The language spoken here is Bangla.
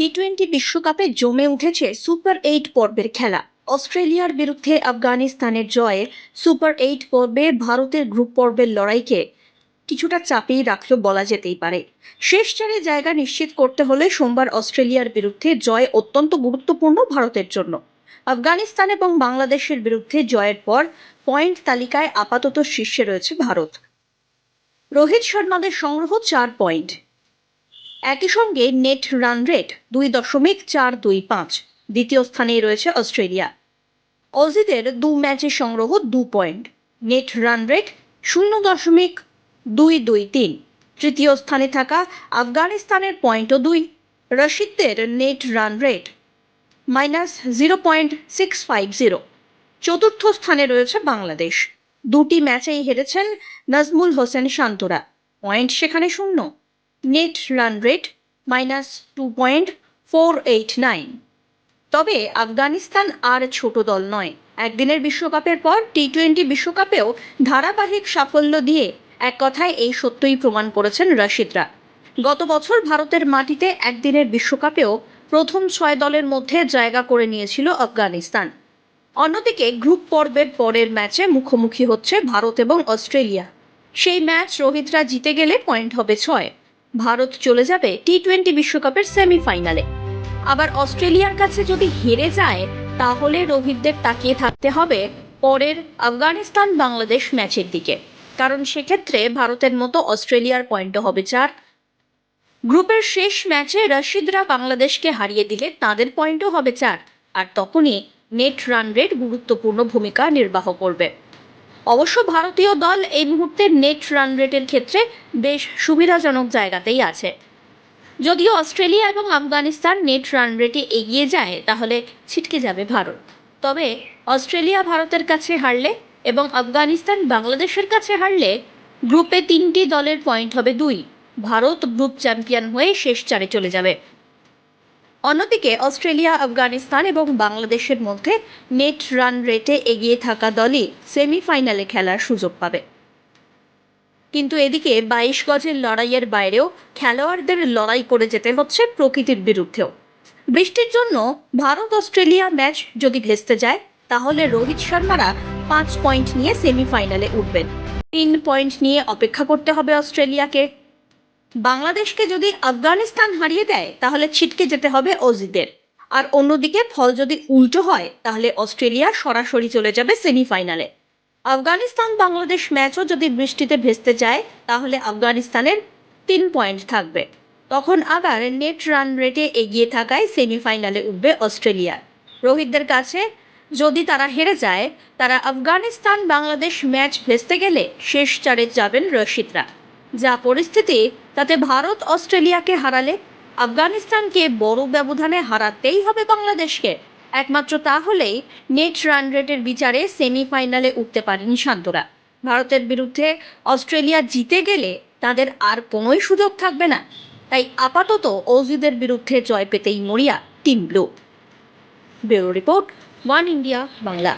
টি টোয়েন্টি বিশ্বকাপে জমে উঠেছে সুপার এইট পর্বের খেলা। অস্ট্রেলিয়ার বিরুদ্ধে আফগানিস্তানের জয়ে সুপার এইট পর্বে ভারতের গ্রুপ পর্বের লড়াইকে কিছুটা চাপেই রাখল বলা যেতেই পারে। শেষ চারে জায়গা নিশ্চিত করতে হলে সোমবার অস্ট্রেলিয়ার বিরুদ্ধে জয় অত্যন্ত গুরুত্বপূর্ণ ভারতের জন্য। আফগানিস্তান এবং বাংলাদেশের বিরুদ্ধে জয়ের পর পয়েন্ট তালিকায় আপাতত শীর্ষে রয়েছে ভারত। রোহিত শর্মাদের সংগ্রহ চার পয়েন্ট। একই সঙ্গে নেট রান রেট দুই দশমিক চার দুই পাঁচ। দ্বিতীয় স্থানে রয়েছে অস্ট্রেলিয়া। অজিদের দু ম্যাচে সংগ্রহ দু পয়েন্ট। নেট রান রেট শূন্য দশমিক দুই দুই তিন। তৃতীয় স্থানে থাকা আফগানিস্তানের পয়েন্টও দুই। রশিদদের net run rate minus zero point six five zero. চতুর্থ স্থানে রয়েছে বাংলাদেশ। দুটি ম্যাচেই হেরেছেন নাজমুল হোসেন শান্তরা পয়েন্ট সেখানে শূন্য। Net run rate minus two point four eight nine. তবে আফগানিস্তান আর ছোট দল নয়। একদিনের বিশ্বকাপের পর টি টোয়েন্টি বিশ্বকাপেও ধারাবাহিক সাফল্য দিয়ে এক কথায় এই সত্যই প্রমাণ করেছেন রাশিদরা। গত বছর ভারতের মাটিতে একদিনের বিশ্বকাপেও প্রথম ছয় দলের মধ্যে জায়গা করে নিয়েছিল আফগানিস্তান। অন্যদিকে গ্রুপ পর্বের পরের ম্যাচে মুখোমুখি হচ্ছে ভারত এবং অস্ট্রেলিয়া। সেই ম্যাচ রোহিতরা জিতে গেলে পয়েন্ট হবে ছয়। ভারত চলে যাবে টি টোয়েন্টি বিশ্বকাপের সেমিফাইনালে আবার অস্ট্রেলিয়ার কাছে যদি হেরে যায়, তাহলে রোহিতদের তাকিয়ে থাকতে হবে পরের আফগানিস্তান বাংলাদেশ ম্যাচের দিকে। কারণ সেক্ষেত্রে ভারতের মতো অস্ট্রেলিয়ার পয়েন্টও হবে চার। গ্রুপের শেষ ম্যাচে রশিদরা বাংলাদেশকে হারিয়ে দিলে তাদের পয়েন্টও হবে চার। আর তখনই নেট রান রেট গুরুত্বপূর্ণ ভূমিকা নির্বাহ করবে। অবশ্য ভারতীয় দল এই মুহূর্তে নেট রান রেটের ক্ষেত্রে বেশ সুবিধাজনক জায়গাতেই আছে। যদিও অস্ট্রেলিয়া এবং আফগানিস্তান নেট রান রেটে এগিয়ে যায়, তাহলে ছিটকে যাবে ভারত। তবে অস্ট্রেলিয়া ভারতের কাছে হারলে এবং আফগানিস্তান বাংলাদেশের কাছে হারলে গ্রুপে তিনটি দলের পয়েন্ট হবে দুই। ভারত গ্রুপ চ্যাম্পিয়ন হয়ে শেষ চারে চলে যাবে। অন্যদিকে অস্ট্রেলিয়া, আফগানিস্তান এবং বাংলাদেশের মধ্যে নেট রান রেটে এগিয়ে থাকা দলই সেমিফাইনালে খেলার সুযোগ পাবে। কিন্তু এদিকে বাইশ গজের লড়াইয়ের বাইরেও খেলোয়াড়দের লড়াই করে যেতে হচ্ছে প্রকৃতির বিরুদ্ধেও। বৃষ্টির জন্য ভারত অস্ট্রেলিয়া ম্যাচ যদি ভেস্তে যায়, তাহলে রোহিত শর্মারা পাঁচ পয়েন্ট নিয়ে সেমিফাইনালে উঠবেন। তিন পয়েন্ট নিয়ে অপেক্ষা করতে হবে অস্ট্রেলিয়াকে। বাংলাদেশকে যদি আফগানিস্তান হারিয়ে দেয়, তাহলে ছিটকে যেতে হবে অজিদের। আর অন্যদিকে ফল যদি উল্টো হয়, তাহলে অস্ট্রেলিয়া সরাসরি চলে যাবে সেমিফাইনালে। আফগানিস্তান বাংলাদেশ ম্যাচও যদি বৃষ্টিতে ভেস্তে যায়, তাহলে আফগানিস্তানের তিন পয়েন্ট থাকবে। তখন আবার নেট রান রেটে এগিয়ে থাকায় সেমিফাইনালে উঠবে অস্ট্রেলিয়া। রোহিতদের কাছে যদি তারা হেরে যায়, তারা আফগানিস্তান বাংলাদেশ ম্যাচ ভেস্তে গেলে শেষ চারে যাবেন রশিদরা। যা পরিস্থিতি তাতে ভারত অস্ট্রেলিয়াকে হারালে আফগানিস্তানকে বড় ব্যবধানে হারাতেই হবে বাংলাদেশকে। একমাত্র তাহলেই নেট রান রেটের বিচারে সেমিফাইনালে উঠতে পারেন শান্তরা। ভারতের বিরুদ্ধে অস্ট্রেলিয়া জিতে গেলে তাদের আর কোনোই সুযোগ থাকবে না। তাই আপাতত অজিদের বিরুদ্ধে জয় পেতেই মরিয়া, team blue. Bureau report, one India, Bangla.